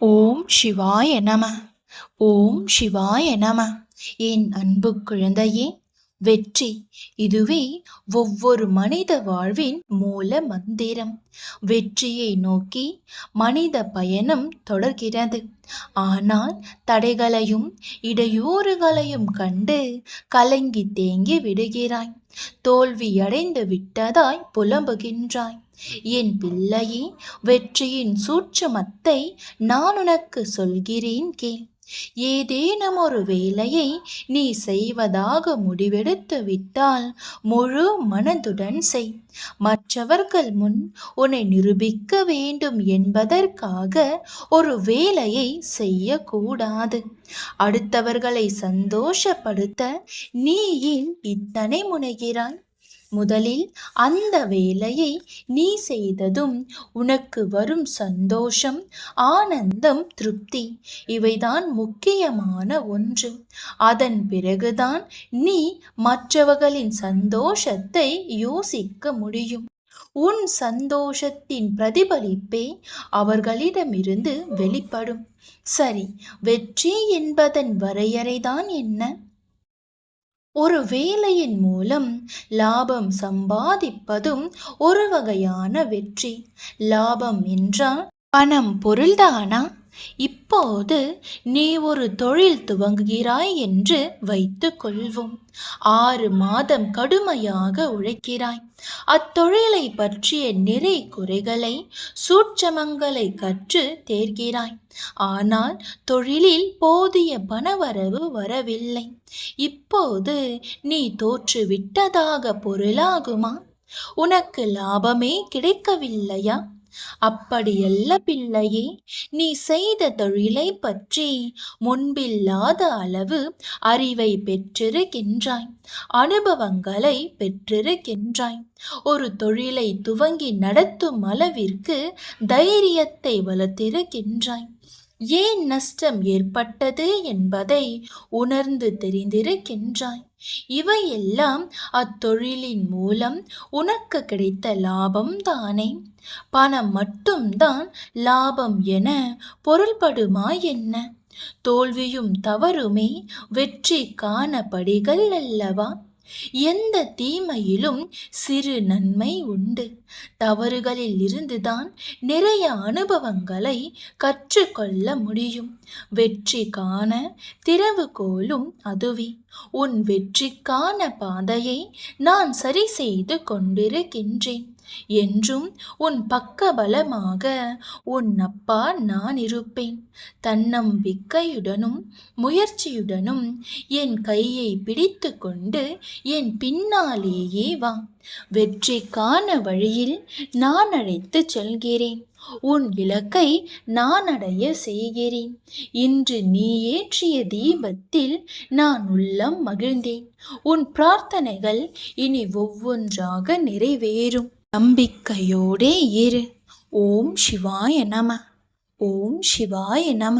ஓம் சிவாய நம. ஓம் சிவாய நம. என் அன்பு குழந்தையே வெற்றி இதுவே ஒவ்வொரு மனித வாழ்வின் மூல மந்திரம். வெற்றியை நோக்கி மனித பயணம் தொடர்கிறது. ஆனால் தடைகளையும் இடையூறுகளையும் கண்டு கலங்கி தேங்கி விடுகிறாய். தோல்வியடைந்து விட்டதாய் புலம்புகின்றாய். என் பிள்ளையே வெற்றியின் சூட்சமத்தை நான் உனக்கு சொல்கிறேன் கேள். ஏதேனும் ஒரு வேலையை நீ செய்வதாக முடிவெடுத்து விட்டால் முழு மனதுடன் செய். மற்றவர்கள் முன் உன்னை நிரூபிக்க வேண்டும் என்பதற்காக ஒரு வேலையை செய்யக்கூடாது. அடுத்தவர்களை சந்தோஷப்படுத்த நீ ஏன் இத்தனை முனைகிறாய்? முதலில் அந்த வேலையை நீ செய்ததும் உனக்கு வரும் சந்தோஷம் ஆனந்தம் திருப்தி இவைதான் முக்கியமான ஒன்று. அதன் பிறகுதான் நீ மற்றவர்களின் சந்தோஷத்தை யோசிக்க முடியும். உன் சந்தோஷத்தின் பிரதிபலிப்பே அவர்களிடமிருந்து வெளிப்படும். சரி வெற்றி என்பதன் வரையறைதான் என்ன? ஒரு வேலையின் மூலம் லாபம் சம்பாதிப்பதும் ஒரு வகையான வெற்றி. லாபம் என்றால் பணம் பொருள்தானா? இப்போது நீ ஒரு தொழில் துவங்குகிறாய் என்று வைத்து கொள்வோம் ஆறு மாதம் கடுமையாக உழைக்கிறாய். அத்தொழிலை பற்றிய நிறை குறைகளை சூட்சமங்களை கற்று தேர்கிறாய். ஆனால் தொழிலில் போதிய பணவரவு வரவில்லை. இப்போது நீ தோற்றுவிட்டதாக பொருளாகுமா? உனக்கு லாபமே கிடைக்கவில்லையா? அப்படியல்ல பிள்ளையே நீ செய்த தொழிலை பற்றி முன்பில்லாத அளவு அறிவை பெற்றிருக்கின்றாய். அனுபவங்களை பெற்றிருக்கின்றாய். ஒரு தொழிலை துவங்கி நடத்தும் அளவிற்கு தைரியத்தை வளர்த்திருக்கின்றாய். ஏன் நஷ்டம் ஏற்பட்டது என்பதை உணர்ந்து தெரிந்திருக்கின்றாய். இவையெல்லாம் அத்தொழிலின் மூலம் உனக்கு கிடைத்த லாபம் தானே. பணம் மட்டும்தான் லாபம் என பொருள்படுமா என்ன தோல்வியும் தவறுமே வெற்றி காணபடிகள் அல்லவா? எந்த தீமையிலும் சிறு நன்மை உண்டு. தவறுகளில் இருந்துதான் நிறைய அனுபவங்களை கற்றுக்கொள்ள முடியும். வெற்றி காண திறவுகோலும் அதுவே. உன் வெற்றிக்கான பாதையை நான் சரி செய்து கொண்டிருக்கின்றேன். என்றும் உன் பக்க பலமாக உன் அப்பா நான் இருப்பேன். தன்னம்பிக்கையுடனும் முயற்சியுடனும் என் கையை பிடித்து கொண்டு என் பின்னாலேயே வா. வெற்றிக்கான வழியில் நான் அழைத்து செல்கிறேன். உன் இலக்கை நான் அடைய செய்கிறேன். இன்று நீ ஏற்றிய தீபத்தில் நான் உள்ளம் மகிழ்ந்தேன். உன் பிரார்த்தனைகள் இனி ஒவ்வொன்றாக நிறைவேறும். நம்பிக்கையோடே இரு. ஓம் சிவாய நம. ஓம் சிவாய நம.